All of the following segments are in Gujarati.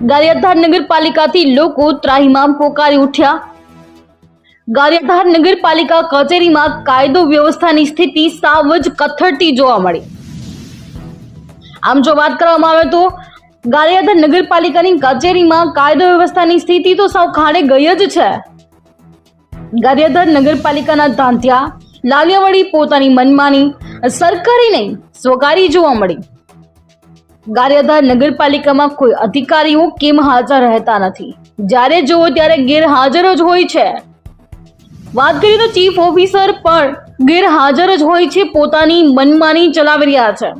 ગારિયાધાર નગરપાલિકાથી લોકો ત્રાહિમામ પોકારી ઉઠ્યા. ગારિયાધાર નગરપાલિકા કચેરીમાં કાયદો વ્યવસ્થાની સ્થિતિ સાવ જ કથળતી જોવા મળી. આમ જો વાત કરવામાં આવે તો ગારિયાધાર નગરપાલિકાની કચેરીમાં કાયદો વ્યવસ્થાની સ્થિતિ તો સાવ ખાડે ગઈ જ છે. ગારિયાધાર નગરપાલિકાના ધાંધ્યા લાલિયાવાડી પોતાની મનમાની સરકારી નહીં સ્વકારી જોવા મળી. ગારિયાધાર નગરપાલિકામાં કોઈ અધિકારીઓ કેમ હાજર રહેતા નથી? જ્યારે જુઓ ત્યારે ગેરહાજર જ હોય છે. વાત કરીએ તો ચીફ ઓફિસર પણ ગેરહાજર જ હોય છે, પોતાની મનમાની ચલાવી રહ્યા છે.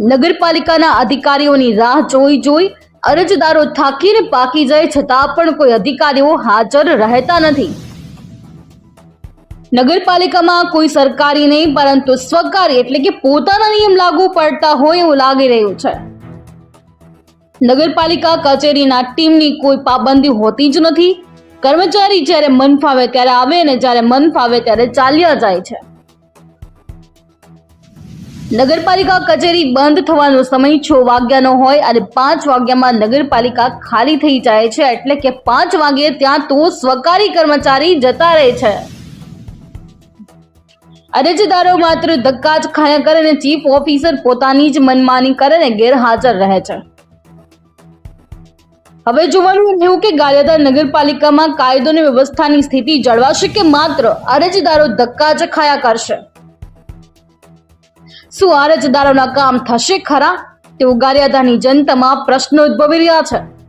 નગરપાલિકાના અધિકારીઓની રાહ જોઈ જોઈ અરજદારો થાકીને પાકી જાય છતાં પણ કોઈ અધિકારીઓ હાજર રહેતા નથી. નગરપાલિકામાં કોઈ સરકારી નહીં, પરંતુ સ્વકારી એટલે કે પોતાના નિયમ લાગુ પડતા હોય એવું લાગી રહ્યું છે. નગરપાલિકા કચેરીના ટીમની કોઈ પાબંદી હોતી જ નથી. કર્મચારી જ્યારે મન ફાવે ત્યારે આવે અને જ્યારે મન ફાવે ત્યારે ચાલ્યા જાય છે. નગરપાલિકા કચેરી બંધ થવાનો સમય છ વાગ્યાનો હોય અને પાંચ વાગ્યામાં નગરપાલિકા ખાલી થઈ જાય છે એટલે કે પાંચ વાગે ત્યાં તો સ્વકારી કર્મચારી જતા રહે છે. અરજદારો માત્ર ધક્કા જ ખાયા કરે અને ચીફ ઓફિસર પોતાની જ મનમાની કરે અને ગેરહાજર રહે છે. હવે જોવાનું રહ્યું કે ગારિયાધાર નગરપાલિકામાં કાયદો અને વ્યવસ્થાની સ્થિતિ જળવાશે કે માત્ર અરજદારો ધક્કા જ ખાયા કરશે? શું અરજદારોના કામ થશે ખરા? તેવું ગારિયાધારની જનતામાં પ્રશ્નો ઉદ્ભવી રહ્યા છે.